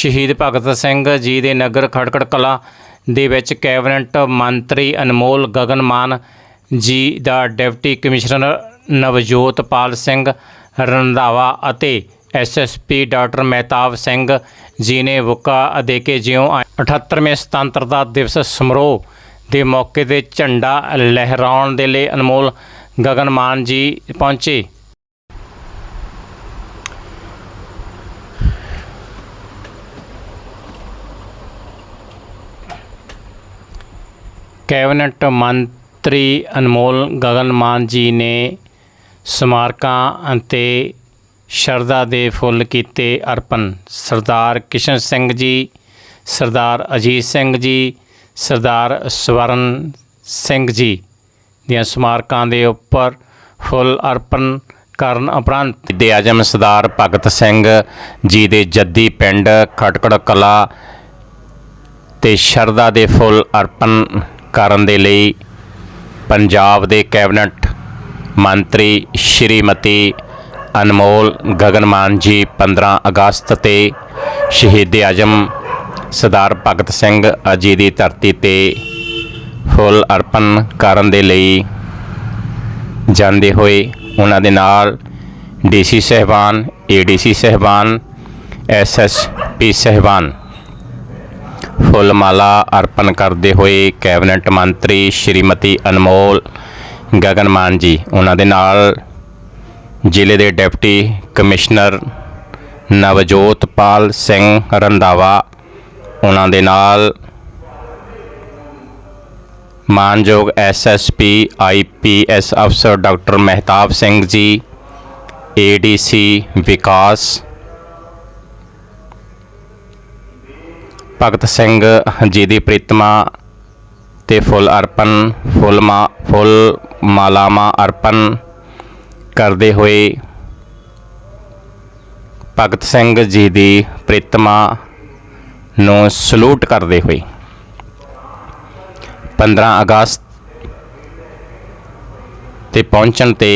ਸ਼ਹੀਦ ਭਗਤ ਸਿੰਘ ਜੀ ਦੇ ਨਗਰ ਖੜਕੜ ਕਲਾਂ ਦੇ ਵਿੱਚ ਕੈਬਨਿਟ ਮੰਤਰੀ ਅਨਮੋਲ ਗਗਨਮਾਨ ਜੀ ਦਾ ਡਿਪਟੀ ਕਮਿਸ਼ਨਰ ਨਵਜੋਤਪਾਲ ਸਿੰਘ ਰੰਧਾਵਾ ਅਤੇ ਐਸਐਸਪੀ ਡਾਕਟਰ ਮਹਿਤਾਬ ਸਿੰਘ ਜੀ ਨੇ ਵੁਕਾ ਦੇ ਕੇ ਜਿਉਂ 78ਵੇਂ ਸੁਤੰਤਰਤਾ ਦਿਵਸ ਸਮਾਰੋਹ ਦੇ ਮੌਕੇ ਤੇ ਝੰਡਾ ਲਹਿਰਾਉਣ ਦੇ ਲਈ ਅਨਮੋਲ ਗਗਨਮਾਨ ਜੀ ਪਹੁੰਚੇ। ਕੈਬਨਿਟ ਮੰਤਰੀ ਅਨਮੋਲ ਗਗਨਮਾਨ ਜੀ ਨੇ ਸਮਾਰਕਾਂ ਅਤੇ ਸ਼ਰਧਾ ਦੇ ਫੁੱਲ ਕੀਤੇ ਅਰਪਣ। ਸਰਦਾਰ ਕਿਸ਼ਨ ਸਿੰਘ ਜੀ, ਸਰਦਾਰ ਅਜੀਤ ਸਿੰਘ ਜੀ, ਸਰਦਾਰ ਸਵਰਨ ਸਿੰਘ ਜੀ ਦੀਆਂ ਸਮਾਰਕਾਂ ਦੇ ਉੱਪਰ ਫੁੱਲ ਅਰਪਣ ਕਰਨ ਉਪਰੰਤ ਦੇ ਆਜਮ ਸਰਦਾਰ ਭਗਤ ਸਿੰਘ ਜੀ ਦੇ ਜੱਦੀ ਪਿੰਡ ਖਟਕੜ ਕਲਾ ਤੇ ਸ਼ਰਧਾ ਦੇ ਫੁੱਲ ਅਰਪਣ ਕਰਨ ਦੇ ਲਈ ਪੰਜਾਬ ਦੇ ਕੈਬਨਿਟ ਮੰਤਰੀ ਸ਼੍ਰੀਮਤੀ ਅਨਮੋਲ ਗਗਨਮਾਨ ਜੀ 15 ਅਗਸਤ ਤੇ ਸ਼ਹੀਦ ਆਜਮ ਸਰਦਾਰ ਭਗਤ ਸਿੰਘ ਜੀ ਦੀ ਧਰਤੀ ਤੇ ਫੁੱਲ ਅਰਪਣ ਕਰਨ ਦੇ ਲਈ ਜਾਂਦੇ ਹੋਏ ਉਹਨਾਂ ਦੇ ਨਾਲ ਡੀਸੀ ਸਹਿਬਾਨ ਏਡੀਸੀ ਸਹਿਬਾਨ ਐਸਐਸਪੀ ਸਹਿਬਾਨ ਫੁੱਲ ਮਾਲਾ ਅਰਪਣ ਕਰਦੇ ਹੋਏ ਕੈਬਨਿਟ ਮੰਤਰੀ ਸ਼੍ਰੀਮਤੀ ਅਨਮੋਲ ਗਗਨਮਾਨ ਜੀ, ਉਹਨਾਂ ਦੇ ਨਾਲ ਜ਼ਿਲ੍ਹੇ ਦੇ ਡਿਪਟੀ ਕਮਿਸ਼ਨਰ ਨਵਜੋਤਪਾਲ ਸਿੰਘ ਰੰਧਾਵਾ, ਉਹਨਾਂ ਦੇ ਨਾਲ ਮਾਨਯੋਗ ਐਸਐਸਪੀ ਆਈਪੀਐਸ ਅਫਸਰ ਡਾਕਟਰ ਮਹਿਤਾਬ ਸਿੰਘ ਜੀ ਏਡੀਸੀ ਵਿਕਾਸ ਭਗਤ ਸਿੰਘ ਜੀ ਦੀ ਪ੍ਰੀਤਮਾ ਤੇ ਫੁੱਲ ਅਰਪਣ, ਫੁੱਲ ਮਾ, ਫੁੱਲ ਮਾਲਾਵਾਂ ਅਰਪਣ ਕਰਦੇ ਹੋਏ ਭਗਤ ਸਿੰਘ ਜੀ ਦੀ ਪ੍ਰੀਤਮਾ ਨੂੰ ਸਲੂਟ ਕਰਦੇ ਹੋਏ 15 ਅਗਸਤ ਤੇ ਪਹੁੰਚਣ ਤੇ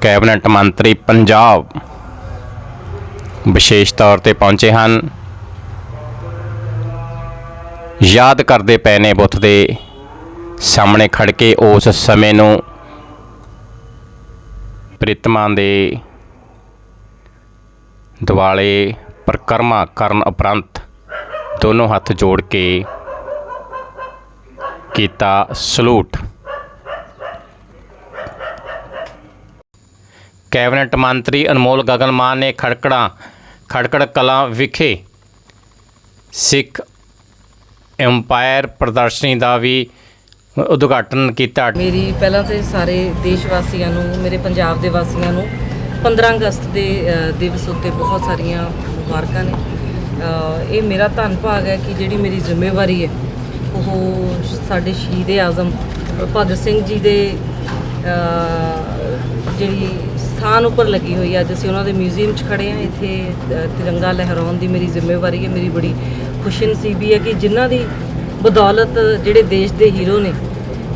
ਕੈਬਨਿਟ ਮੰਤਰੀ ਪੰਜਾਬ ਵਿਸ਼ੇਸ਼ ਤੌਰ ਤੇ ਪਹੁੰਚੇ ਹਨ। ਯਾਦ ਕਰਦੇ ਪਏ ਨੇ ਬੁੱਤ ਦੇ ਸਾਹਮਣੇ ਖੜ ਕੇ ਉਸ ਸਮੇਂ ਨੂੰ ਪ੍ਰੀਤਮਾ ਦੇ ਦਿਵਾਲੇ ਪ੍ਰਕਰਮਾ ਕਰਨ ਉਪਰੰਤ ਦੋਨੋਂ ਹੱਥ ਜੋੜ ਕੇ ਕੀਤਾ ਸਲੂਟ। ਕੈਬਨਿਟ ਮੰਤਰੀ ਅਨਮੋਲ ਗਗਨ ਮਾਨ ਨੇ ਖੜਕੜਾਂ ਖੜਕੜ ਕਲਾਂ ਵਿਖੇ ਸਿੱਖ ਐਮਪਾਇਰ ਪ੍ਰਦਰਸ਼ਨੀ ਦਾ ਵੀ ਉਦਘਾਟਨ ਕੀਤਾ। ਮੇਰੀ ਪਹਿਲਾਂ ਤੇ ਸਾਰੇ ਦੇਸ਼ ਵਾਸੀਆਂ ਨੂੰ, ਮੇਰੇ ਪੰਜਾਬ ਦੇ ਵਾਸੀਆਂ ਨੂੰ 15 ਅਗਸਤ ਦੇ ਦਿਵਸ ਉੱਤੇ ਬਹੁਤ ਸਾਰੀਆਂ ਮੁਬਾਰਕਾਂ ਨੇ। ਇਹ ਮੇਰਾ ਧੰਨ ਭਾਗ ਹੈ ਕਿ ਜਿਹੜੀ ਮੇਰੀ ਜ਼ਿੰਮੇਵਾਰੀ ਹੈ, ਉਹ ਸਾਡੇ ਸ਼ਹੀਦ ਆਜ਼ਮ ਭਗਤ ਸਿੰਘ ਜੀ ਦੇ ਜਿਹੜੀ ਸਥਾਨ ਉੱਪਰ ਲੱਗੀ ਹੋਈ ਹੈ ਅੱਜ ਅਸੀਂ ਉਹਨਾਂ ਦੇ ਮਿਊਜ਼ੀਅਮ 'ਚ ਖੜੇ ਹਾਂ ਇੱਥੇ ਤਿਰੰਗਾ ਲਹਿਰਾਉਣ ਦੀ ਮੇਰੀ ਜ਼ਿੰਮੇਵਾਰੀ ਹੈ। ਮੇਰੀ ਬੜੀ ਖੁਸ਼ੀ ਨਸੀਬੀ ਹੈ ਕਿ ਜਿਨ੍ਹਾਂ ਦੀ ਬਦੌਲਤ ਜਿਹੜੇ ਦੇਸ਼ ਦੇ ਹੀਰੋ ਨੇ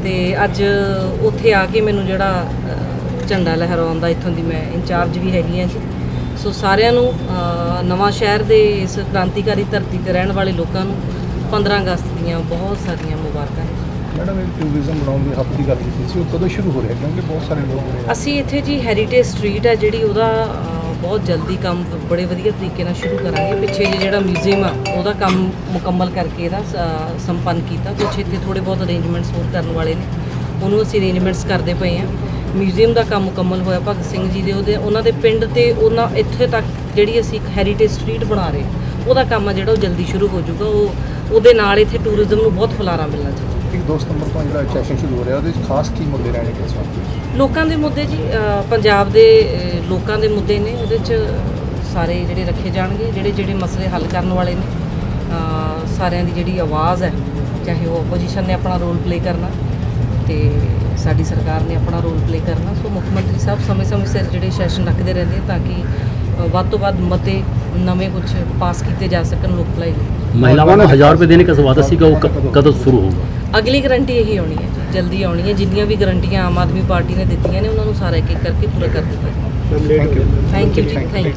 ਤੇ ਅੱਜ ਉੱਥੇ ਆ ਕੇ ਮੈਨੂੰ ਜਿਹੜਾ ਝੰਡਾ ਲਹਿਰਾਉਣ ਦਾ ਇੱਥੋਂ ਦੀ ਮੈਂ ਇੰਚਾਰਜ ਵੀ ਹੈਗੀ ਹਾਂ ਜੀ। ਸੋ ਸਾਰਿਆਂ ਨੂੰ ਅ, ਨਵਾਂ ਸ਼ਹਿਰ ਦੇ ਇਸ ਕ੍ਰਾਂਤੀਕਾਰੀ ਧਰਤੀ ਤੇ ਰਹਿਣ ਵਾਲੇ ਲੋਕਾਂ ਨੂੰ 15 ਅਗਸਤ ਦੀਆਂ ਬਹੁਤ ਸਾਰੀਆਂ ਮੁਬਾਰਕਾਂ ਨੇ। ਮੈਡਮ, ਇਹ ਟੂਰਿਜ਼ਮ ਬਣਾਉਣ ਦੀ ਹੱਬ ਦੀ ਗੱਲ ਕੀਤੀ ਸੀ, ਉਹ ਕਦੋਂ ਸ਼ੁਰੂ ਹੋ ਰਿਹਾ? ਕਿਉਂਕਿ ਬਹੁਤ ਸਾਰੇ ਲੋਕ ਹੋ ਅਸੀਂ ਇੱਥੇ ਜੀ ਹੈਰੀਟੇਜ ਸਟਰੀਟ ਹੈ, ਜਿਹੜੀ ਉਹਦਾ ਬਹੁਤ ਜਲਦੀ ਕੰਮ ਬੜੇ ਵਧੀਆ ਤਰੀਕੇ ਨਾਲ ਸ਼ੁਰੂ ਕਰਾਂਗੇ। ਪਿੱਛੇ ਜਿਹੇ ਜਿਹੜਾ ਮਿਊਜ਼ੀਅਮ ਆ, ਉਹਦਾ ਕੰਮ ਮੁਕੰਮਲ ਕਰਕੇ ਇਹਦਾ ਸੰਪੰਨ ਕੀਤਾ, ਕੁਛ ਇੱਥੇ ਥੋੜੇ ਬਹੁਤ ਅਰੇਂਜਮੈਂਟਸ ਹੋਰ ਕਰਨ ਵਾਲੇ ਨੇ। ਉਹਨੂੰ ਅਸੀਂ ਅਰੇਂਜਮੈਂਟਸ ਕਰਦੇ ਪਏ ਆ ਮਿਊਜ਼ੀਅਮ ਦਾ ਕੰਮ ਮੁਕੰਮਲ ਹੋਇਆ, ਭਗਤ ਸਿੰਘ ਜੀ ਦੇ, ਉਹਦੇ, ਉਹਨਾਂ ਦੇ ਪਿੰਡ ਤੇ ਉਹਨਾਂ, ਇੱਥੇ ਤੱਕ ਜਿਹੜੀ ਅਸੀਂ ਇੱਕ ਹੈਰੀਟੇਜ ਸਟਰੀਟ ਬਣਾ ਰਹੇ ਉਹਦਾ ਕੰਮ ਆ ਜਿਹੜਾ ਉਹ ਜਲਦੀ ਸ਼ੁਰੂ ਹੋ ਜਾਊਗਾ। ਉਹ, ਉਹਦੇ ਨਾਲ ਇੱਥੇ ਟੂਰਿਜ਼ਮ ਨੂੰ ਬਹੁਤ ਫੁਲਾਰਾ ਮਿਲਣਾ ਚਾਹੀਦਾ। ਕਿ 2 ਸਤੰਬਰ ਤੋਂ ਜਿਹੜਾ ਸੈਸ਼ਨ ਸ਼ੁਰੂ ਹੋ ਰਿਹਾ ਉਹਦੇ ਖਾਸ ਕੀ ਮੁੱਦੇ ਰਹਿਣਗੇ ਇਸ ਵਾਰ? ਲੋਕਾਂ ਦੇ ਮੁੱਦੇ ਜੀ ਪੰਜਾਬ ਦੇ ਲੋਕਾਂ ਦੇ ਮੁੱਦੇ ਨੇ ਉਹਦੇ 'ਚ ਸਾਰੇ ਜਿਹੜੇ ਰੱਖੇ ਜਾਣਗੇ ਜਿਹੜੇ ਜਿਹੜੇ ਮਸਲੇ ਹੱਲ ਕਰਨ ਵਾਲੇ ਨੇ ਸਾਰਿਆਂ ਦੀ ਜਿਹੜੀ ਆਵਾਜ਼ ਹੈ ਚਾਹੇ ਉਹ ਆਪੋਜੀਸ਼ਨ ਨੇ ਆਪਣਾ ਰੋਲ ਪਲੇ ਕਰਨਾ ਤੇ ਸਾਡੀ ਸਰਕਾਰ ਨੇ ਆਪਣਾ ਰੋਲ ਪਲੇ ਕਰਨਾ ਸੋ ਮੁੱਖ ਮੰਤਰੀ ਸਾਹਿਬ ਸਮੇਂ-ਸਮੇਂ ਸਿਰ ਜਿਹੜੇ ਸੈਸ਼ਨ ਰੱਖਦੇ ਰਹਿੰਦੇ ਤਾਂ ਕਿ ਵੱਧ ਤੋਂ ਵੱਧ ਮਤੇ ਨਵੇਂ ਕੁਝ ਪਾਸ ਕੀਤੇ ਜਾ ਸਕਣ ਲੋਕ ਲਈ। ਮਹਿਲਾਵਾਂ ਨੂੰ 1000 ਰੁਪਏ ਦੇਣੇ ਦਾ ਸਵਾਦ ਸੀਗਾ ਉਹ ਕਦੋਂ ਸ਼ੁਰੂ ਹੋਊਗਾ? ਅਗਲੀ ਗਰੰਟੀ ਇਹੀ ਆਉਣੀ ਹੈ ਜਲਦੀ ਆਉਣੀ ਹੈ ਜਿੰਨੀਆਂ ਵੀ ਗਰੰਟੀਆਂ ਆਮ ਆਦਮੀ ਪਾਰਟੀ ਨੇ ਦਿੱਤੀਆਂ ਨੇ ਉਹਨਾਂ ਨੂੰ ਸਾਰਾ ਇੱਕ ਇੱਕ ਕਰਕੇ ਪੂਰਾ ਕਰ ਦਿੱਤਾ ਜੀ। Thank you thank you